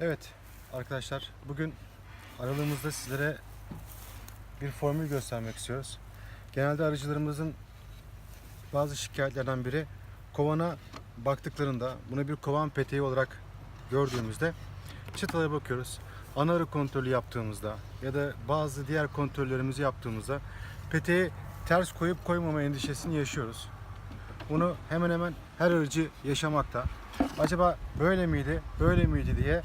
Evet arkadaşlar bugün aralığımızda sizlere bir formül göstermek istiyoruz. Genelde arıcılarımızın bazı şikayetlerden biri kovana baktıklarında bunu bir kovan peteği olarak gördüğümüzde çıtalara bakıyoruz. Ana arı kontrolü yaptığımızda ya da bazı diğer kontrollerimizi yaptığımızda peteği ters koyup koymama endişesini yaşıyoruz. Bunu hemen hemen her arıcı yaşamakta. Acaba böyle miydi, böyle miydi diye.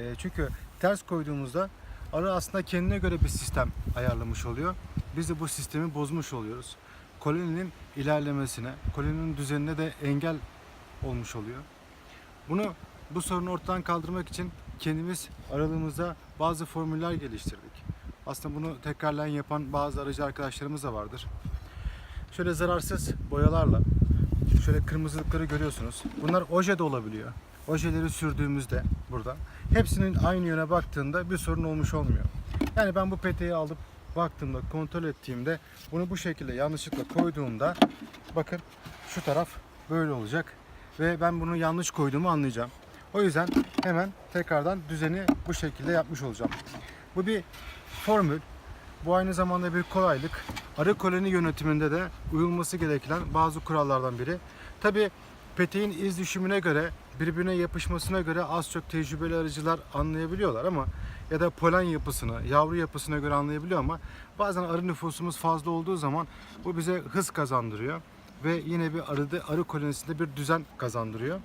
E, çünkü ters koyduğumuzda arı aslında kendine göre bir sistem ayarlamış oluyor. Biz de bu sistemi bozmuş oluyoruz. Koloninin ilerlemesine, koloninin düzenine de engel olmuş oluyor. Bunu bu sorunu ortadan kaldırmak için kendimiz aralığımızda bazı formüller geliştirdik. Aslında bunu tekrarlayan yapan bazı aracı arkadaşlarımız da vardır. Şöyle zararsız boyalarla şöyle kırmızılıkları görüyorsunuz. Bunlar oje de olabiliyor. Ojeleri sürdüğümüzde burada hepsinin aynı yöne baktığında bir sorun olmuş olmuyor. Yani ben bu peteği alıp baktığımda kontrol ettiğimde bunu bu şekilde yanlışlıkla koyduğumda bakın şu taraf böyle olacak ve ben bunu yanlış koyduğumu anlayacağım. O yüzden hemen tekrardan düzeni bu şekilde yapmış olacağım. Bu bir formül. Bu aynı zamanda bir kolaylık. Arı koloni yönetiminde de uyulması gereken bazı kurallardan biri. Tabi peteğin iz düşümüne göre, birbirine yapışmasına göre az çok tecrübeli arıcılar anlayabiliyorlar ama ya da polen yapısını, yavru yapısına göre anlayabiliyor ama bazen arı nüfusumuz fazla olduğu zaman bu bize hız kazandırıyor ve yine bir arıda arı kolonisinde bir düzen kazandırıyor.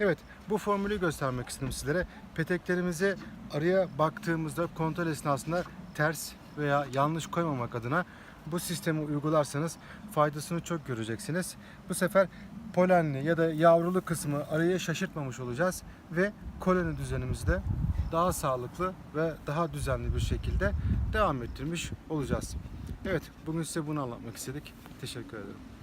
Evet, bu formülü göstermek istedim sizlere. Peteklerimizi arıya baktığımızda kontrol esnasında ters veya yanlış koymamak adına bu sistemi uygularsanız faydasını çok göreceksiniz. Bu sefer polenli ya da yavrulu kısmı arıya şaşırtmamış olacağız ve koloni düzenimizi de daha sağlıklı ve daha düzenli bir şekilde devam ettirmiş olacağız. Evet, bugün size bunu anlatmak istedik. Teşekkür ederim.